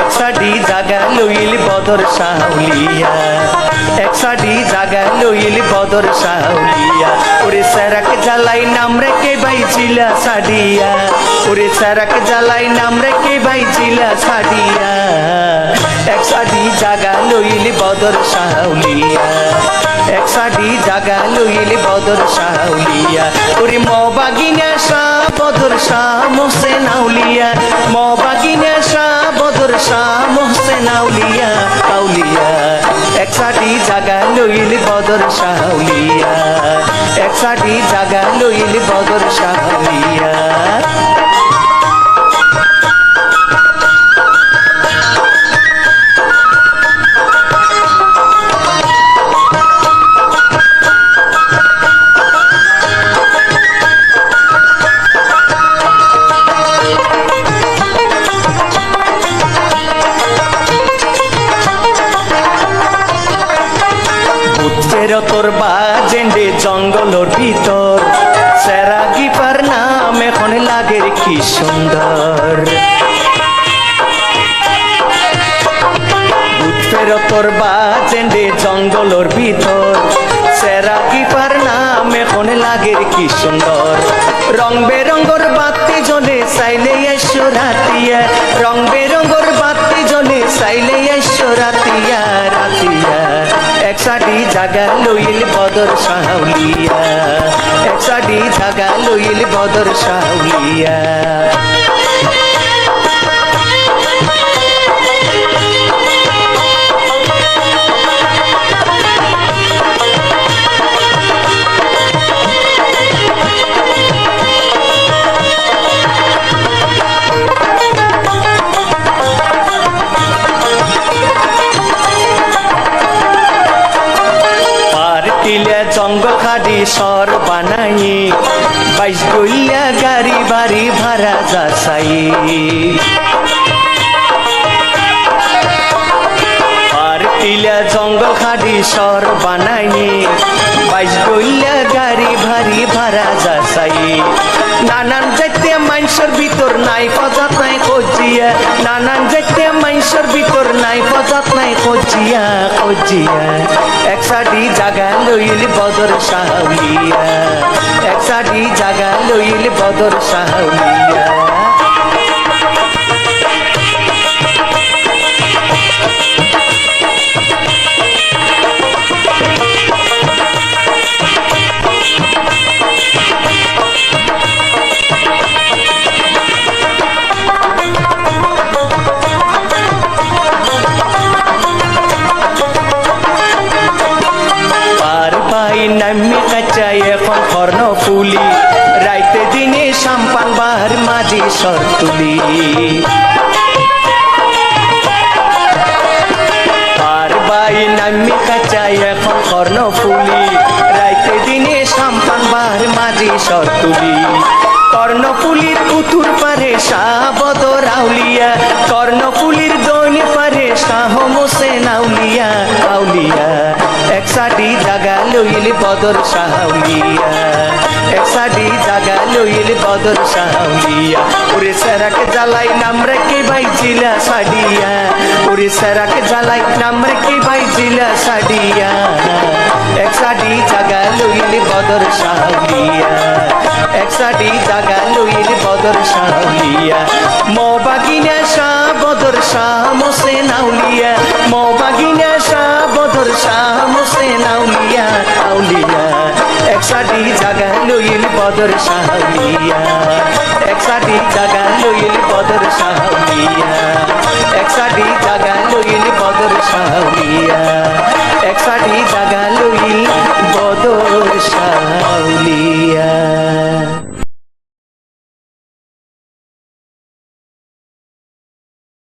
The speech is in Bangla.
একসাডি জাগা লইল বদর সাউলিয়া একসাডি জাগা লইল বদর সাউলিয়া। ওরে সারাক জ্বালাই নাম রেখে বাইছিলা সাডিয়া ওরে সারাক জ্বালাই নাম রেখে বাইছিলা সাডিয়া একসাডি জাগা লইল বদর সাউলিয়া। একসাডি জাগা লইল বদর সাউলিয়া। ওরে মবাগিনা শাহ বদর শাহ মোসেন আউলিয়া। শাহ বদর শাহ বদর শাউলিয়া একসাটি জাগা লইল বদর শাউলিয়া বাজেন্ডে জঙ্গলর ভিতর। সেরা গিপার নাম এখন লাগে কি সুন্দর। বুদ্ধের তোর বাজেন্ডে জঙ্গলর ভিতর। সেরা গিপার নাম এখন লাগে কি সুন্দর। রং বেরঙ্গর বাতি জ্বলে সাইলে একসাটি জাগা লইল বদর সাউলিয়া একসাটি জাগা লইল বদর সাউলিয়া সর বানাই, বাইশ গইয়া গাড়ি বাড়ি ভাড়া যাচাই। পার টিলা জঙ্গল খাদি সর বানাই, বাইশ গইয়া গাড়ি ভাড়ি ভাড়া যাচাই। নানান যাইতে মানুষের ভিতর নাই নাই কজিয়া নানান যাইতে মাইসর ভিতর নাই পজাত নাই কজিয়া কজিয়া একসাটি জাগা লইল বদর সাউলিয়া একসাটি জাগা লইল বদর সাউলিয়া পাই নামি কাচাই এখন কর্ণ ফুলি। রাইতে দিনে সাম্পান বার মাঝি সর তুলি। পার বাই নামি কাচাই এখন কর্ণ ফুলি। রাইতে দিনে সাম্পান বার মাঝি সর তুলি। কর্ণফুলির উতুর পারে শাহবদ রাউলিয়া কর্ণফুলির একসাটি জাগা লইল বদর সাউলিয়া একসাটি জাগা লইল বদর সাউলিয়া ওরে সেরাকে জ্বালাই নাম রেখে বাইছিলা সাডিয়া ওরে সেরাকে জ্বালাই নাম রেখে বাইছিলা সাডিয়া একসাটি জাগা লইল বদর সাউলিয়া একসাটি জাগা লইল বদর সাউলিয়া মো বাগিনা শাহ, বদর শাহ, মোসেন আউলিয়া। পদর সাহাবিয়া এক সাডি জাগা লইল পদর সাহাবিয়া এক সাডি জাগা লইল পদর সাহাবিয়া এক সাডি জাগা লইল